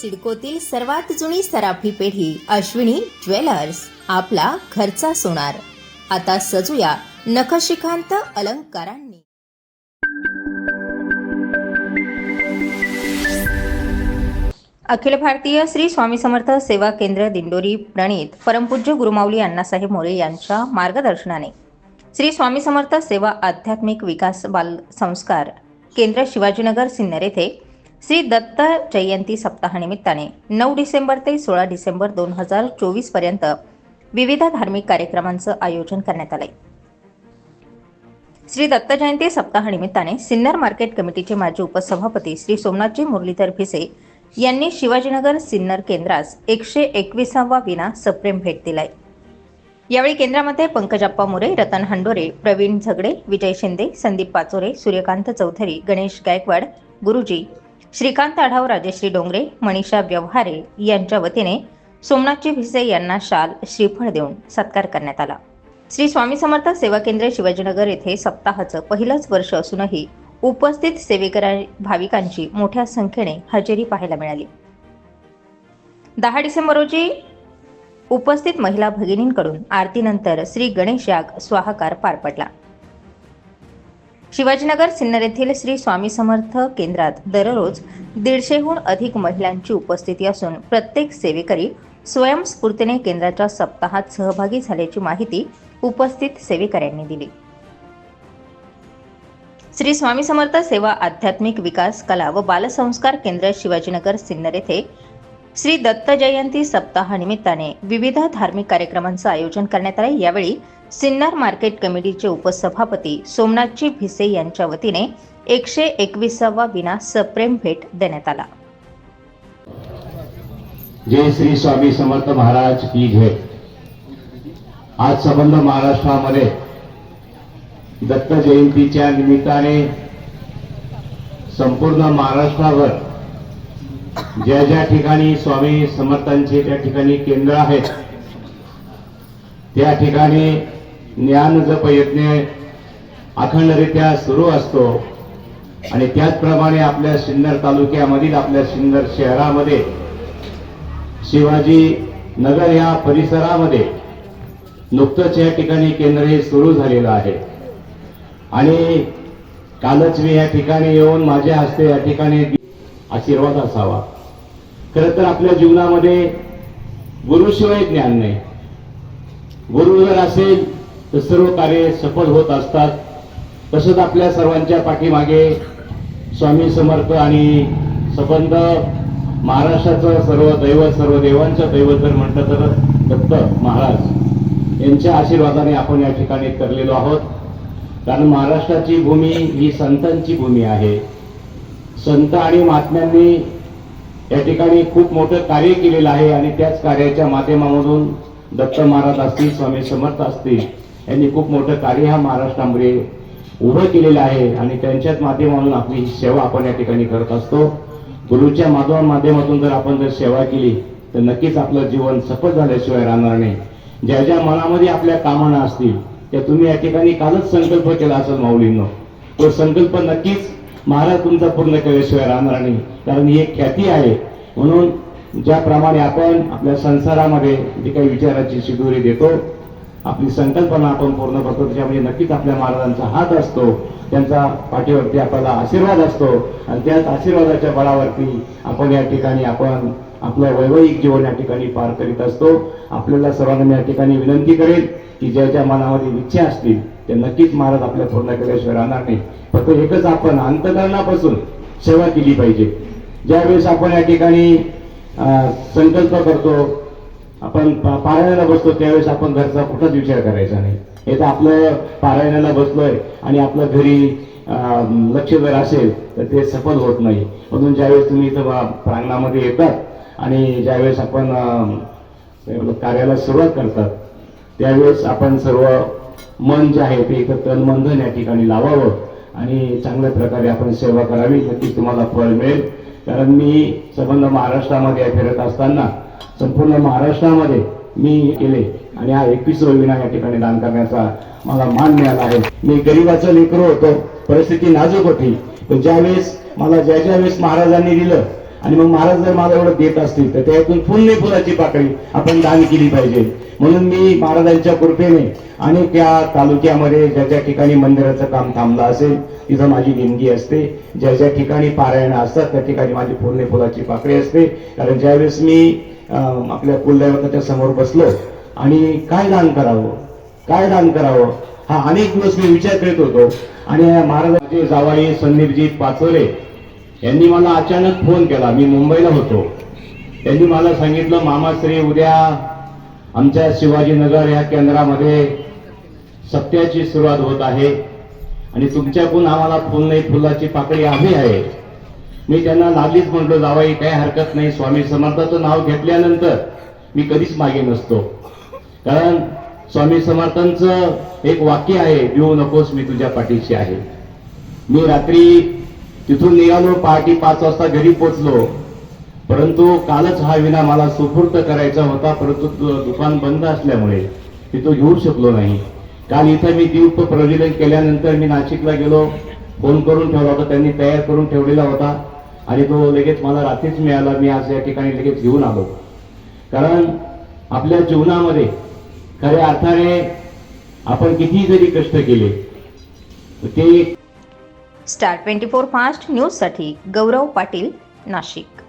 सिडकोतील सर्वात जुनी सराफी पेढी अश्विनी ज्वेलर्स आपला घरचा सोनार. आता सजूया नखशिखांत अलंकारांनी. अखिल भारतीय श्री स्वामी समर्थ सेवा केंद्र दिंडोरी प्रणित परमपूज्य गुरुमाऊली अण्णासाहेब मोरे यांच्या मार्गदर्शनाने. श्री स्वामी समर्थ सेवा आध्यात्मिक विकास बाल संस्कार केंद्र शिवाजीनगर सिन्नर येथे श्री दत्त जयंती सप्ताहानिमित्ताने नऊ डिसेंबर ते सोळा डिसेंबर दोन हजार चोवीसपर्यंत विविध धार्मिक कार्यक्रमांचं आयोजन करण्यात आलंय. श्री दत्त जयंती सप्ताहानिमित्ताने सिन्नर मार्केट कमिटीचे माजी उपसभापती श्री सोमनाथजी मुरलीधर भिसे यांनी शिवाजीनगर सिन्नर केंद्रास एकशे एकविसावा विना सप्रेम भेट दिलाय. यावेळी केंद्रामध्ये पंकजाप्पा मोरे रतन हंडोरे प्रवीण झगडे विजय शिंदे संदीप पाचोरे सूर्यकांत चौधरी गणेश गायकवाड गुरुजी श्रीकांत आढाव राजश्री डोंगरे मनीषा व्यवहारे यांच्या वतीने सोमनाथजी भिसे यांना शाल श्रीफळ देऊन सत्कार करण्यात आला. श्री स्वामी समर्थ सेवा केंद्र शिवाजीनगर येथे सप्ताहाचं पहिलंच वर्ष असूनही उपस्थित सेवेकरा भाविकांची मोठ्या संख्येने हजेरी पाहायला मिळाली. दहा डिसेंबर रोजी उपस्थित महिला भगिनींकडून आरतीनंतर श्री गणेश याग स्वाहाकार पार पडला. शिवाजीनगर सिन्नर येथील श्री स्वामी समर्थ केंद्रात दररोज दीडशेहून अधिक महिलांची उपस्थिती असून प्रत्येक सेवेकरी स्वयंस्फूर्तीने केंद्राच्या सप्ताहात सहभागी झाल्याची माहिती उपस्थित सेवेकऱ्यांनी दिली. श्री स्वामी समर्थ सेवा आध्यात्मिक विकास कला व बालसंस्कार केंद्र शिवाजीनगर सिन्नर येथे श्री दत्त जयंती सप्ताहानिमित्ताने विविध धार्मिक कार्यक्रमांचं आयोजन करण्यात आले. यावेळी सिन्नर मार्केट कमिटीचे उपसभापती सोमनाथजी भिसे यांच्या वतीने एकशे एकविसावा विना सप्रेम भेट देण्यात आला. जय श्री स्वामी समर्थ महाराज की जय. आज संबंध महाराष्ट्रामध्ये दत्त जयंतीच्या निमित्ताने संपूर्ण महाराष्ट्रावर ज्या ज्या ठिकाणी स्वामी समर्थांचे त्या ठिकाणी केंद्र आहेत त्या ठिकाणी ज्ञान जप यज्ञ अखंडरित्या सुरू असतो. आणि त्याचप्रमाणे आपल्या सिन्नर तालुक्यामधील आपल्या सिन्नर शहरामध्ये शिवाजी नगर या परिसरामध्ये नुकतंच या ठिकाणी केंद्र हे सुरू झालेलं आहे. आणि कालच मी या ठिकाणी येऊन माझ्या हस्ते या ठिकाणी आशीर्वाद असावा. खरं तर आपल्या जीवनामध्ये गुरुशिवाय ज्ञान नाही. गुरु जर असेल तर सर्व कार्य सफल होत असतात. तसंच आपल्या सर्वांच्या पाठीमागे स्वामी समर्थ आणि संबंध महाराष्ट्राचं सर्व दैवत सर्व देवांचं दैवत जर म्हटलं तर दत्त महाराज यांच्या आशीर्वादाने आपण या ठिकाणी करलेलो आहोत. कारण महाराष्ट्राची भूमी ही संतांची भूमी आहे. संत आणि महात्म्यांनी या ठिकाणी खूप मोठं कार्य केलेलं आहे आणि त्याच कार्याच्या माध्यमामधून दत्त महाराज असतील स्वामी समर्थ असतील यांनी खूप मोठं कार्य हा महाराष्ट्रामध्ये उभं केलेलं आहे आणि त्यांच्याच माध्यमातून आपली सेवा आपण या ठिकाणी करत असतो. गुरुच्या माध्यमा माध्यमातून जर आपण जर सेवा केली तर नक्कीच आपलं जीवन सफल झाल्याशिवाय राहणार नाही. ज्या ज्या मनामध्ये आपल्या कामना असतील त्या तुम्ही या ठिकाणी कालच संकल्प केला असेल माऊलींनो. तो संकल्प नक्कीच महाराज तुमचा पूर्ण केल्याशिवाय राहणार नाही. कारण ही एक ख्याती आहे. म्हणून ज्याप्रमाणे आपण आपल्या संसारामध्ये जी काही विचाराची शिदोरी देतो आपली संकल्पना आपण पूर्ण करतो. त्याच्यामध्ये नक्कीच आपल्या महाराजांचा हात असतो. त्यांचा पाठीवरती आपल्याला आशीर्वाद असतो. आणि त्याच आशीर्वादाच्या बळावरती आपण या ठिकाणी आपण आपलं वैवाहिक जीवन या ठिकाणी पार करीत असतो. आपल्याला सर्वांना मी या ठिकाणी विनंती करेल की ज्या ज्या मनामध्ये इच्छा असतील ते नक्कीच महाराज आपल्या पूर्ण केल्याशिवाय राहणार नाही. फक्त एकच आपण अंतकरणापासून सेवा केली पाहिजे. ज्यावेळेस आपण या ठिकाणी संकल्प करतो आपण पा- पारायणाला बसतो त्यावेळेस आपण घरचा कुठंच विचार करायचा नाही. हे तर आपलं पारायणाला बसलोय आणि आपलं घरी लक्ष जर असेल तर ते सफल होत नाही. म्हणून ज्यावेळेस तुम्ही इथं बा- प्रांगणामध्ये येतात आणि ज्यावेळेस आपण कार्याला सुरुवात करतात त्यावेळेस आपण सर्व मन जे आहे ते इथं तन या ठिकाणी लावावं आणि चांगल्या प्रकारे आपण सेवा करावी नक्कीच तुम्हाला फळ मिळेल. कारण मी संबंध महाराष्ट्रामध्ये फिरत असताना संपूर्ण महाराष्ट्रामध्ये मी केले आणि हा एकवीस विना या ठिकाणी दान करण्याचा मला मान मिळाला आहे. मी गरीबाचं लेकरू होतो परिस्थिती नाजूक होती. पण ज्यावेळेस मला ज्या ज्या वेळेस महाराजांनी दिलं आणि मग महाराज जर मला एवढं देत असतील तर त्यातून फुलने फुलाची पाकळी आपण दान केली पाहिजे. म्हणून मी महाराजांच्या कृपेने आणि त्या तालुक्यामध्ये ज्या ज्या ठिकाणी मंदिराचं काम थांबलं असेल तिथं माझी देणगी असते. ज्या ज्या ठिकाणी पारायण असतात त्या ठिकाणी माझी फुलने फुलाची पाकळी असते. कारण ज्यावेळेस मी आपल्या कुलदैवताच्या समोर बसलो आणि काय दान करावं? काय दान करावं? हा अनेक दिवस मी विचार करीत होतो. आणि महाराजांचे जावाई संदीपजी पाचोरे यांनी मला अचानक फोन केला. मी मुंबईला होतो. त्यांनी मला सांगितलं मामाश्री उद्या आमच्या शिवाजीनगर या केंद्रामध्ये सत्याची सुरुवात होत आहे आणि तुमच्याकडून आम्हाला फुल नाही फुलाची पाकळी हवी आहे. मी त्यांना लागलीच म्हटलो जावाई काही हरकत नाही स्वामी समर्थाचं नाव घेतल्यानंतर मी कधीच मागे नसतो. कारण स्वामी समर्थांचं एक वाक्य आहे देऊ नकोस मी तुझ्या पाठीशी आहे. मी रात्री तिथून निघालो पहाटे पाच वाजता घरी पोचलो. परंतु कालच हा विना मला सुपूर्त करायचा होता परंतु दुकान बंद असल्यामुळे मी तो घेऊ शकलो नाही. काल इथं मी दीप प्रज्वलन केल्यानंतर मी नाशिकला गेलो फोन करून ठेवला होता त्यांनी तयार करून ठेवलेला होता. आणि तो लगेच मला रात्रीच मिळाला. मी आज या ठिकाणी लगेच घेऊन आलो. कारण आपल्या जीवनामध्ये खऱ्या अर्थाने आपण किती जरी कष्ट केले ते स्टार ट्वेंटी फोर फास्ट न्यूजसाठी गौरव पाटील नाशिक.